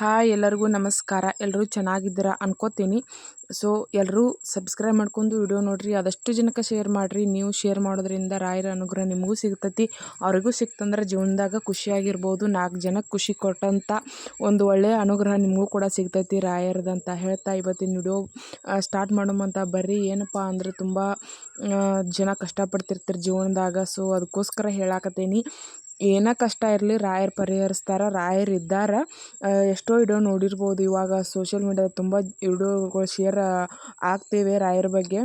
Hi ಎಲ್ಲರಿಗೂ ನಮಸ್ಕಾರ. ಎಲ್ಲರೂ ಚೆನ್ನಾಗಿದ್ದೀರಾ ಅನ್ಕೋತೀನಿ. ಸೊ ಎಲ್ಲರೂ ಸಬ್ಸ್ಕ್ರೈಬ್ ಮಾಡ್ಕೊಂಡು ವಿಡಿಯೋ ನೋಡಿರಿ. ಅದಷ್ಟು ಜನಕ್ಕೆ ಶೇರ್ ಮಾಡಿರಿ. ನೀವು ಶೇರ್ ಮಾಡೋದ್ರಿಂದ ರಾಯರ ಅನುಗ್ರಹ ನಿಮಗೂ ಸಿಗ್ತೈತಿ. ಅವ್ರಿಗೂ ಸಿಕ್ತಂದ್ರೆ ಜೀವನದಾಗ ಖುಷಿಯಾಗಿರ್ಬೋದು. ನಾಲ್ಕು ಜನಕ್ಕೆ ಖುಷಿ ಕೊಟ್ಟಂಥ ಒಂದು ಒಳ್ಳೆಯ ಅನುಗ್ರಹ ನಿಮಗೂ ಕೂಡ ಸಿಗ್ತೈತಿ ರಾಯರದಂತ ಹೇಳ್ತಾ ಇವತ್ತಿನ ವಿಡಿಯೋ ಸ್ಟಾರ್ಟ್ ಮಾಡೋಮಂತ ಬರ್ರಿ. ಏನಪ್ಪ ಅಂದ್ರೆ ತುಂಬ ಜನ ಕಷ್ಟಪಡ್ತಿರ್ತಾರೆ ಜೀವನದಾಗ. ಸೊ ಅದಕ್ಕೋಸ್ಕರ ಹೇಳಾಕತ್ತೀನಿ. ಏನೇ ಕಷ್ಟ ಇರಲಿ ರಾಯರು ಪರಿಹರಿಸ್ತಾರೆ, ರಾಯರು ಇದ್ದಾರೆ. ಎಷ್ಟೋ ವಿಡಿಯೋ ನೋಡಿರ್ಬೋದು ಇವಾಗ ಸೋಷಿಯಲ್ ಮೀಡ್ಯಾದ ತುಂಬ ವಿಡಿಯೋಗಳು ಶೇರ್ ಆಗ್ತಿವೆ ರಾಯರ ಬಗ್ಗೆ.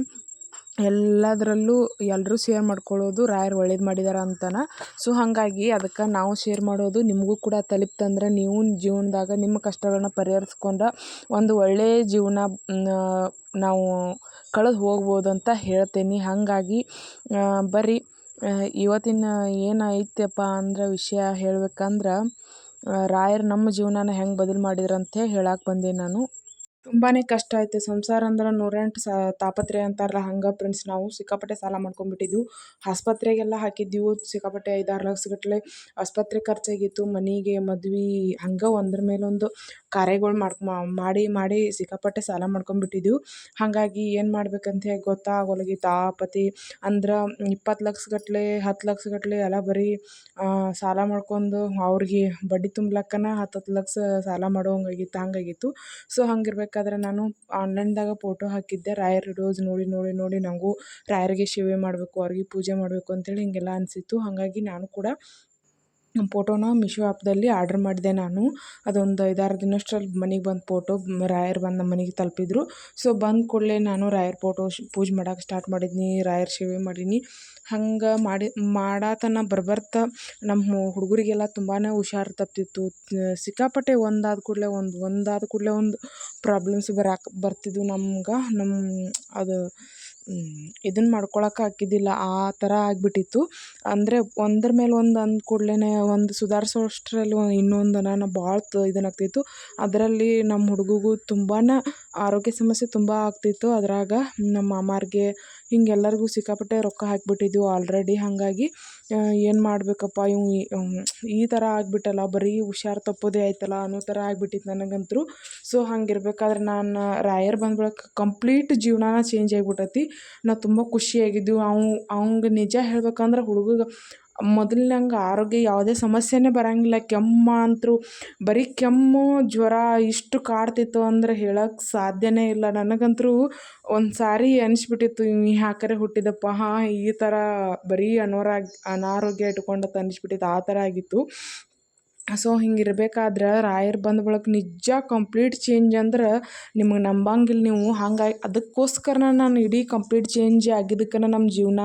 ಎಲ್ಲದರಲ್ಲೂ ಎಲ್ಲರೂ ಶೇರ್ ಮಾಡ್ಕೊಳ್ಳೋದು ರಾಯರು ಒಳ್ಳೇದು ಮಾಡಿದಾರೆ ಅಂತಾನೆ. ಸೊ ಹಾಗಾಗಿ ಅದಕ್ಕೆ ನಾವು ಶೇರ್ ಮಾಡೋದು ನಿಮಗೂ ಕೂಡ ತಲುಪ್ತಂದ್ರೆ ನೀವು ಜೀವನದಾಗ ನಿಮ್ಮ ಕಷ್ಟಗಳನ್ನ ಪರಿಹರಿಸ್ಕೊಂಡ್ರೆ ಒಂದು ಒಳ್ಳೆಯ ಜೀವನ ನಾವು ಕಳೆದು ಹೋಗ್ಬೋದು ಅಂತ ಹೇಳ್ತೀನಿ. ಹಾಗಾಗಿ ಬರ್ರಿ. ಇವತ್ತಿನ ಏನೈತಪ್ಪ ಅಂದ್ರೆ ವಿಷಯ ಹೇಳ್ಬೇಕಂದ್ರೆ ರಾಯರು ನಮ್ಮ ಜೀವನನ ಹೆಂಗೆ ಬದಲು ಮಾಡಿದ್ರು ಅಂತ ಹೇಳಕ್ಕೆ ಬಂದೀನಿ ನಾನು. ತುಂಬಾ ಕಷ್ಟ ಐತೆ ಸಂಸಾರ ಅಂದ್ರೆ ನೂರೆಂಟು ಸಾ ತಾಪತ್ರೆ ಅಂತಾರಲ್ಲ, ಹಂಗೆ ಫ್ರೆಂಡ್ಸ್ ನಾವು ಸಿಕ್ಕಾಪಟ್ಟೆ ಸಾಲ ಮಾಡ್ಕೊಂಡ್ಬಿಟ್ಟಿದ್ವು. ಆಸ್ಪತ್ರೆಗೆಲ್ಲ ಹಾಕಿದ್ದೀವಿ, ಸಿಕ್ಕಾಪಟ್ಟೆ ಐದಾರು ಲಕ್ಷಗಟ್ಟಲೆ ಆಸ್ಪತ್ರೆ ಖರ್ಚಾಗಿತ್ತು. ಮನೆಗೆ ಮದ್ವೆ, ಹಂಗೆ ಒಂದ್ರ ಮೇಲೊಂದು ಕಾರ್ಯಗಳು ಮಾಡ್ಕೊ ಮಾಡಿ ಮಾಡಿ ಸಿಕ್ಕಾಪಟ್ಟೆ ಸಾಲ ಮಾಡ್ಕೊಂಡ್ಬಿಟ್ಟಿದ್ವು. ಹಾಗಾಗಿ ಏನು ಮಾಡ್ಬೇಕಂತ ಹೇಳಿ ಗೊತ್ತಾಗೋಲ್ಗಿತ್ತು ತಾಪತಿ ಅಂದ್ರೆ ಇಪ್ಪತ್ತು ಲಕ್ಷಗಟ್ಟಲೆ ಹತ್ತು ಲಕ್ಷಗಟ್ಟಲೆ ಎಲ್ಲ ಬರೀ ಸಾಲ ಮಾಡ್ಕೊಂಡು ಅವ್ರಿಗೆ ಬಡ್ಡಿ ತುಂಬ್ಲಕ್ಕನ ಹತ್ತು ಹತ್ತು ಲಕ್ಷ ಸಾಲ ಮಾಡೋ ಹಂಗಾಗಿತ್ತು ಹಂಗಾಗಿತ್ತು. ಸೊ ಹಂಗಿರ್ಬೇಕಾದ್ರೆ ನಾನು ಆನ್ಲೈನ್ದಾಗ ಫೋಟೋ ಹಾಕಿದ್ದೆ. ರಾಯರ್ ವಿಡಿಯೋಸ್ ನೋಡಿ ನೋಡಿ ನೋಡಿ ನನಗೂ ರಾಯರಿಗೆ ಸೇವೆ ಮಾಡಬೇಕು, ಅವ್ರಿಗೆ ಪೂಜೆ ಮಾಡಬೇಕು ಅಂತೇಳಿ ಹೀಗೆಲ್ಲ ಅನಿಸಿತ್ತು. ಹಾಗಾಗಿ ನಾನು ಕೂಡ ಫೋಟೋನ ಮೀಶೋ ಆ್ಯಪ್ದಲ್ಲಿ ಆರ್ಡ್ರ್ ಮಾಡಿದೆ ನಾನು. ಅದೊಂದು ಐದಾರು ದಿನಷ್ಟರಲ್ಲಿ ಮನೆಗೆ ಬಂದು ಫೋಟೋ ರಾಯರ್ ಬಂದು ನಮ್ಮ ಮನೆಗೆ ತಲುಪಿದ್ರು. ಸೊ ಬಂದ ಕೂಡಲೇ ನಾನು ರಾಯರ್ ಫೋಟೋ ಪೂಜೆ ಮಾಡೋಕೆ ಸ್ಟಾರ್ಟ್ ಮಾಡಿದ್ನಿ, ರಾಯರ್ ಸೇವೆ ಮಾಡೀನಿ. ಹಂಗೆ ಮಾಡಿ, ಮಾಡತನ ಬರ್ಬರ್ತಾ ನಮ್ಮ ಹುಡುಗರಿಗೆಲ್ಲ ತುಂಬಾ ಹುಷಾರು ತಪ್ತಿತ್ತು. ಸಿಕ್ಕಾಪಟ್ಟೆ ಒಂದಾದ ಕೂಡಲೇ ಒಂದು, ಒಂದಾದ ಕೂಡಲೇ ಒಂದು ಪ್ರಾಬ್ಲಮ್ಸ್ ಬರಾಕೆ, ಬರ್ತಿದ್ವು ನಮ್ಗೆ. ನಮ್ಮ ಅದು ಇದನ್ನು ಮಾಡ್ಕೊಳಕ್ಕೆ ಆಗ್ತಿದ್ದಿಲ್ಲ ಆ ಥರ ಆಗಿಬಿಟ್ಟಿತ್ತು. ಅಂದರೆ ಒಂದ್ರ ಮೇಲೆ ಒಂದು ಅಂದ ಕೂಡ್ಲೇ ಒಂದು ಸುಧಾರಿಸೋಷ್ಟ್ರಲ್ಲಿ ಇನ್ನೊಂದು ನಾನು ಭಾಳ ಇದನ್ನಾಗ್ತಿತ್ತು ಅದರಲ್ಲಿ ನಮ್ಮ ಹುಡುಗಗೂ ತುಂಬಾ ಆರೋಗ್ಯ ಸಮಸ್ಯೆ ತುಂಬ ಆಗ್ತಿತ್ತು. ಅದ್ರಾಗ ನಮ್ಮ ಮಾಮಾರಿಗೆ ಹಿಂಗೆ ಎಲ್ಲರಿಗೂ ಸಿಕ್ಕಾಪಟ್ಟೆ ರೊಕ್ಕ ಹಾಕಿಬಿಟ್ಟಿದ್ವು ಆಲ್ರೆಡಿ ಹಾಗಾಗಿ ಏನು ಮಾಡಬೇಕಪ್ಪ ಇವು ಈ ಥರ ಆಗಿಬಿಟ್ಟಲ್ಲ, ಬರೀ ಹುಷಾರು ತಪ್ಪೋದೇ ಆಯ್ತಲ್ಲ ಅನ್ನೋ ಥರ ಆಗ್ಬಿಟ್ಟಿತ್ತು ನನಗಂತೂ. ಸೊ ಹಂಗಿರ್ಬೇಕಾದ್ರೆ ನಾನು ರಾಯರ್ ಬಂದ್ಬಿಡಕ್ಕೆ ಕಂಪ್ಲೀಟ್ ಜೀವನನ ಚೇಂಜ್ ಆಗಿಬಿಟ್ಟೈತಿ. ನಾ ತುಂಬ ಖುಷಿಯಾಗಿದ್ದೀವಿ ಅವ, ಅವಂಗೆ ನಿಜ ಹೇಳ್ಬೇಕಂದ್ರೆ ಹುಡುಗಗೆ ಮೊದಲಿನಂಗೆ ಆರೋಗ್ಯ ಯಾವುದೇ ಸಮಸ್ಯೆನೇ ಬರಂಗಿಲ್ಲ. ಕೆಮ್ಮು ಅಂತೂ ಬರೀ ಕೆಮ್ಮು, ಜ್ವರ ಇಷ್ಟು ಕಾಡ್ತಿತ್ತು ಅಂದ್ರೆ ಹೇಳಕ್ಕೆ ಸಾಧ್ಯನೇ ಇಲ್ಲ. ನನಗಂತೂ ಒಂದು ಸಾರಿ ಅನಿಸ್ಬಿಟ್ಟಿತ್ತು ಇವ್ನು ಯಾಕರೆ ಹುಟ್ಟಿದಪ್ಪ, ಹಾಂ, ಈ ಥರ ಬರೀ ಅನಾರೋಗ್ಯ ಅನಾರೋಗ್ಯ ಇಟ್ಕೊಂಡತ್ ಅನಿಸ್ಬಿಟ್ಟಿತ್ತು, ಆ ಥರ ಆಗಿತ್ತು. ಸೊ, ಹಿಂಗಿರ್ಬೇಕಾದ್ರೆ ರಾಯರ್ ಬಂದ ಬಳಕ ನಿಜ ಕಂಪ್ಲೀಟ್ ಚೇಂಜ್ ಅಂದ್ರೆ ನಿಮಗೆ ನಂಬಂಗಿಲ್ಲ ನೀವು. ಹಂಗಾಗಿ ಅದಕ್ಕೋಸ್ಕರ ನಾನು ಇಡೀ ಕಂಪ್ಲೀಟ್ ಚೇಂಜ್ ಆಗಿದ್ದಕ್ಕನ ನಮ್ಮ ಜೀವನ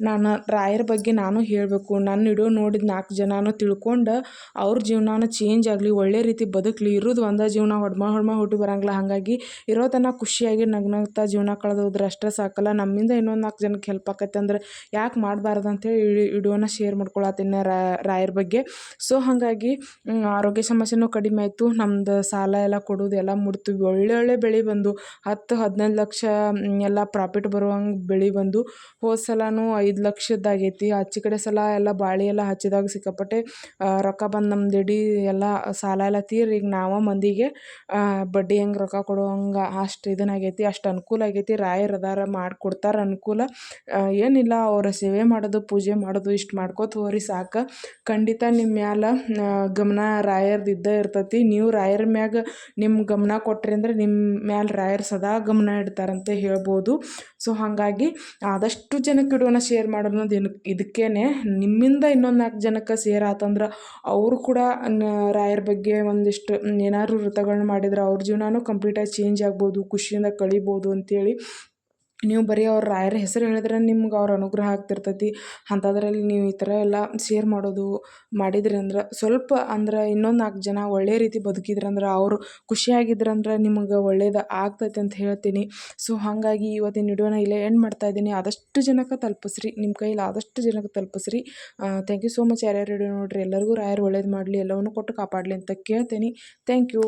ನಾನು ರಾಯರ ಬಗ್ಗೆ ನಾನು ಹೇಳಬೇಕು. ನನ್ನ ವಿಡಿಯೋ ನೋಡಿದ ನಾಲ್ಕು ಜನನೂ ತಿಳ್ಕೊಂಡು ಅವ್ರ ಜೀವನನ ಚೇಂಜ್ ಆಗಲಿ, ಒಳ್ಳೆ ರೀತಿ ಬದುಕಲಿ, ಇರೋದು ಒಂದೇ ಜೀವನ ಹೊಡ್ಮ ಹೊಡ್ಮ ಹುಟ್ಟಿ ಬರಂಗಿಲ್ಲ. ಹಾಗಾಗಿ ಇರೋ ತನಕ ಖುಷಿಯಾಗಿ ನಗ್ನಗ್ತಾ ಜೀವನ ಕಳೆದು ಹೋದ್ರೆ ಅಷ್ಟೇ ಸಾಕಲ್ಲ. ನಮ್ಮಿಂದ ಇನ್ನೊಂದು ನಾಲ್ಕು ಜನಕ್ಕೆ ಹೆಲ್ಪ್ ಆಕೈತೆ ಅಂದ್ರೆ ಯಾಕೆ ಮಾಡಬಾರ್ದು ಅಂತೇಳಿ ವಿಡಿಯೋನ ಶೇರ್ ಮಾಡ್ಕೊಳತ್ತೀನಿ ರಾಯರ ಬಗ್ಗೆ. ಸೊ, ಹಾಗಾಗಿ ಆರೋಗ್ಯ ಸಮಸ್ಯೆನೂ ಕಡಿಮೆ ಆಯಿತು. ನಮ್ದು ಸಾಲ ಎಲ್ಲ ಕೊಡೋದು ಎಲ್ಲ ಮುಡ್ತು ಒಳ್ಳೆ ಒಳ್ಳೆ ಬೆಳೆ ಬಂದು ಹತ್ತು, ಹದಿನೈದು ಲಕ್ಷ ಎಲ್ಲ ಪ್ರಾಫಿಟ್ ಬರುವಂಗೆ ಬೆಳೆ ಬಂದು ಹೋದ ಸಲವೂ ಐದು ಲಕ್ಷದ್ದಾಗೈತಿ. ಆಚೆ ಕಡೆ ಸಲ ಎಲ್ಲ ಬಾಳೆ ಎಲ್ಲ ಹಚ್ಚಿದಾಗ ಸಿಕ್ಕಾಪಟ್ಟೆ ರೊಕ್ಕ ಬಂದು ನಮ್ದು ಇಡೀ ಎಲ್ಲ ಸಾಲ ಎಲ್ಲ ತೀರಿ. ಈಗ ನಾವು ಮಂದಿಗೆ ಬಡ್ಡಿ ಹೆಂಗೆ ರೊಕ್ಕ ಕೊಡೋ ಹಂಗೆ ಅಷ್ಟು ಇದನ್ನಾಗೈತಿ ಅಷ್ಟು ಅನುಕೂಲ ಆಗೈತಿ. ರಾಯರ್ ಅದಾರ, ಮಾಡಿಕೊಡ್ತಾರೆ ಅನುಕೂಲ. ಏನಿಲ್ಲ, ಅವರ ಸೇವೆ ಮಾಡೋದು, ಪೂಜೆ ಮಾಡೋದು ಇಷ್ಟು ಮಾಡ್ಕೋತ ಹೋರಿ ಸಾಕು. ಖಂಡಿತ ನಿಮ್ಮ ಮ್ಯಾಲೆ ಗಮನ ರಾಯರ್ದು ಇದ್ದೇ ಇರ್ತೈತಿ. ನೀವು ರಾಯರ ಮ್ಯಾಗ ನಿಮ್ಮ ಗಮನ ಕೊಟ್ರಿ ಅಂದ್ರೆ ನಿಮ್ಮ ಮ್ಯಾಲೆ ರಾಯರ್ ಸದಾ ಗಮನ ಇಡ್ತಾರಂತ ಹೇಳ್ಬೋದು. ಸೊ ಹಾಗಾಗಿ ಆದಷ್ಟು ಜನಕ್ಕೆ ವಿಡಿಯೋನ ಶೇರ್ ಮಾಡೋದು ಏನಕ್ಕೆ ಇದಕ್ಕೇನೆ. ನಿಮ್ಮಿಂದ ಇನ್ನೊಂದು ನಾಲ್ಕು ಜನಕ್ಕೆ ಸೇರ್ ಆತಂದ್ರೆ ಅವರು ಕೂಡ ರಾಯರ ಬಗ್ಗೆ ಒಂದಿಷ್ಟು ಏನಾದ್ರು ವೃತ್ತಗಳನ್ನ ಮಾಡಿದ್ರೆ ಅವ್ರ ಜೀವನನೂ ಕಂಪ್ಲೀಟಾಗಿ ಚೇಂಜ್ ಆಗ್ಬೋದು, ಖುಷಿಯಿಂದ ಕಳಿಬೋದು ಅಂತೇಳಿ ನೀವು ಬರೀ ಅವ್ರ ರಾಯರ ಹೆಸರು ಹೇಳಿದ್ರೆ ನಿಮ್ಗೆ ಅವ್ರ ಅನುಗ್ರಹ ಆಗ್ತಿರ್ತೈತಿ. ಅಂಥದ್ರಲ್ಲಿ ನೀವು ಈ ಥರ ಎಲ್ಲ ಶೇರ್ ಮಾಡೋದು ಮಾಡಿದ್ರಿ ಅಂದ್ರೆ ಸ್ವಲ್ಪ ಅಂದ್ರೆ ಇನ್ನೊಂದು ನಾಲ್ಕು ಜನ ಒಳ್ಳೆ ರೀತಿ ಬದುಕಿದ್ರಂದ್ರೆ ಅವರು ಖುಷಿಯಾಗಿದ್ರಂದ್ರೆ ನಿಮ್ಗೆ ಒಳ್ಳೇದು ಆಗ್ತೈತೆ ಅಂತ ಹೇಳ್ತೀನಿ. ಸೊ ಹಾಗಾಗಿ ಇವತ್ತಿನ ವಿಡಿಯೋನ ಇಲ್ಲೇ ಎಂಡ್ ಮಾಡ್ತಾ ಇದ್ದೀನಿ. ಆದಷ್ಟು ಜನಕ್ಕೆ ತಲುಪಿಸ್ರಿ ನಿಮ್ಮ ಕೈಲಿ ಆದಷ್ಟು ಜನಕ್ಕೆ ತಲುಪಿಸ್ರಿ. ಥ್ಯಾಂಕ್ ಯು ಸೋ ಮಚ್ ಯಾರ್ಯಾರು ವಿಡಿಯೋ ನೋಡಿರಿ, ಎಲ್ಲರಿಗೂ ರಾಯರು ಒಳ್ಳೇದು ಮಾಡಲಿ, ಎಲ್ಲವನ್ನೂ ಕೊಟ್ಟು ಕಾಪಾಡಲಿ ಅಂತ ಕೇಳ್ತೀನಿ. Thank you